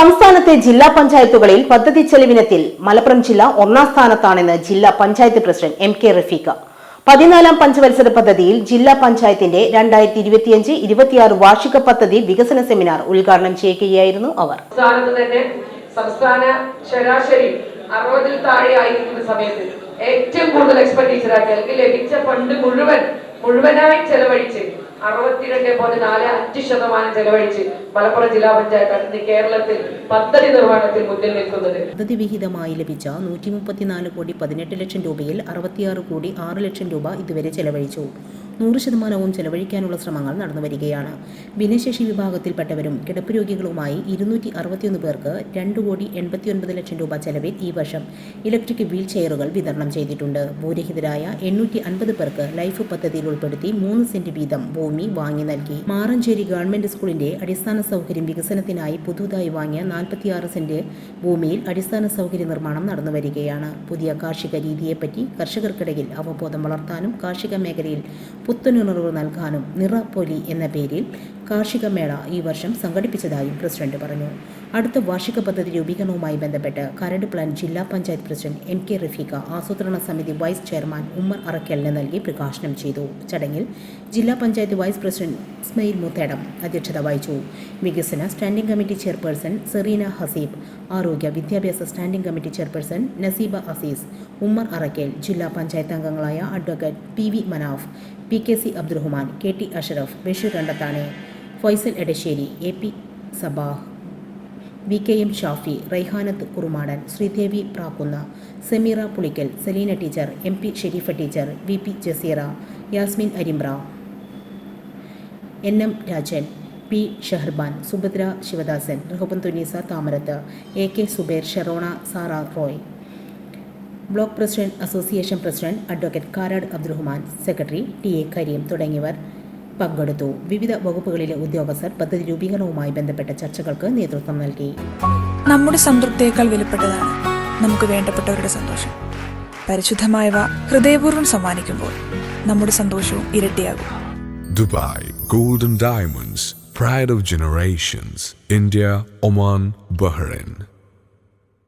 സംസ്ഥാനത്തെ ജില്ലാ പഞ്ചായത്തുകളിൽ പദ്ധതി ചെലവിനത്തിൽ മലപ്പുറം ജില്ല ഒന്നാം സ്ഥാനത്താണെന്ന് ജില്ലാ panchayat president M K Rafeeqa. പതിനാലാം പഞ്ചവത്സര പദ്ധതിയിൽ ജില്ലാ പഞ്ചായത്തിന്റെ രണ്ടായിരത്തി ഇരുപത്തിയഞ്ച് ഇരുപത്തിയാറ് വാർഷിക പദ്ധതി വികസന സെമിനാർ ഉദ്ഘാടനം ചെയ്യുകയായിരുന്നു അവർ. സംസ്ഥാന ശരാശരി അറുപതിൽ താഴെ ആയിരിക്കുന്ന സമയത്ത് ഏറ്റവും കൂടുതൽ എക്സ്പെൻഡിച്ചർ ആക്കി അല്ലെങ്കിൽ ലഭിച്ച ഫണ്ട് മുഴുവൻ മുഴുവനായി ചെലവഴിച്ച് അറുപത്തിരണ്ട് പോയിന്റ് നാല് അഞ്ച് ശതമാനം ചെലവഴിച്ച് മലപ്പുറം ജില്ലാ പഞ്ചായത്താണ് ഇന്ന് കേരളത്തിൽ പദ്ധതി നിർവഹണത്തിൽ മുന്നിൽ നിൽക്കുന്നത് പദ്ധതി വിഹിതമായി ലഭിച്ച നൂറ്റി മുപ്പത്തിനാല് കോടി പതിനെട്ട് ലക്ഷം രൂപയിൽ അറുപത്തിയാറ് കോടി ആറ് ലക്ഷം രൂപ ഇതുവരെ ചെലവഴിച്ചു. നൂറ് ശതമാനവും ചെലവഴിക്കാനുള്ള ശ്രമങ്ങൾ നടന്നു വരികയാണ്. ഭിന്നശേഷി വിഭാഗത്തിൽപ്പെട്ടവരും കിടപ്പ് രോഗികളുമായി ഇരുന്നൂറ്റി അറുപത്തിയൊന്ന് പേർക്ക് രണ്ട് കോടി എൺപത്തിയൊൻപത് ലക്ഷം രൂപ ചെലവിൽ ഈ വർഷം ഇലക്ട്രിക് വീൽ ചെയറുകൾ വിതരണം ചെയ്തിട്ടുണ്ട്. ഭൂരഹിതരായ എണ്ണൂറ്റി അൻപത് പേർക്ക് ലൈഫ് പദ്ധതിയിൽ ഉൾപ്പെടുത്തി മൂന്ന് സെന്റ് വീതം ഭൂമി വാങ്ങി നൽകി. മാറഞ്ചേരി ഗവൺമെന്റ് സ്കൂളിന്റെ അടിസ്ഥാന സൗകര്യം വികസനത്തിനായി പുതുതായി വാങ്ങിയ നാൽപ്പത്തിയാറ് സെന്റ് ഭൂമിയിൽ അടിസ്ഥാന സൗകര്യ നിർമ്മാണം നടന്നു വരികയാണ്. പുതിയ കാർഷിക രീതിയെപ്പറ്റി കർഷകർക്കിടയിൽ അവബോധം വളർത്താനും കാർഷിക മേഖലയിൽ പുത്തനുണർവ് നൽകാനും നിറപ്പൊലി എന്ന പേരിൽ കാർഷിക മേള ഈ വർഷം സംഘടിപ്പിച്ചതായും പ്രസിഡന്റ് പറഞ്ഞു. അടുത്ത വാർഷിക പദ്ധതി രൂപീകരണവുമായി ബന്ധപ്പെട്ട് കരട് പ്ലാൻ ജില്ലാ panchayat president M K Rafeeqa ആസൂത്രണ സമിതി വൈസ് ചെയർമാൻ ഉമ്മർ അറക്കലിന് നൽകി പ്രകാശനം ചെയ്തു. ചടങ്ങിൽ ജില്ലാ പഞ്ചായത്ത് വൈസ് പ്രസിഡന്റ് ഇസ്മയിൽ മുത്തേടം അധ്യക്ഷത വഹിച്ചു. വികസന standing committee chairperson Sereena Haseeb ആരോഗ്യ വിദ്യാഭ്യാസ standing committee chairperson Naseeba Azeez Ummer Arakkel ജില്ലാ പഞ്ചായത്ത് അംഗങ്ങളായ advocate P V Manaf P K C Abdurahman K T Ashraf Basheer Randathani Faisal Edassery A P Sabah V K M Shafi Raihanath Kurumadan Sreedevi Prakkunna Sameera Pulikkal Saleena teacher M P Shareefa teacher V P Jaseera Yasmin Arimra N M Rajan P Sheharban Subhadra Sivadasan Rahban Thamarath A K Suber Sherona Sara Roy. Block president association president advocate Karat Abdurahman secretary T A Kareem തുടങ്ങിയവർ പങ്കെടുത്തു. വിവിധ വകുപ്പുകളിലെ ഉദ്യോഗസ്ഥർ പദ്ധതി രൂപീകരണവുമായി ബന്ധപ്പെട്ട ചർച്ചകൾക്ക് നേതൃത്വം നൽകി. നമ്മുടെ സംതൃപ്തിയേക്കാൾ വിലപ്പെട്ടതാണ് നമുക്ക് വേണ്ടപ്പെട്ടവരുടെ സന്തോഷം. പരിശുദ്ധമായവ ഹൃദയപൂർവം സമ്മാനിക്കുമ്പോൾ നമ്മുടെ സന്തോഷവും ഇരട്ടിയാകും. Dubai golden diamonds pride of generations India Oman Bahrain.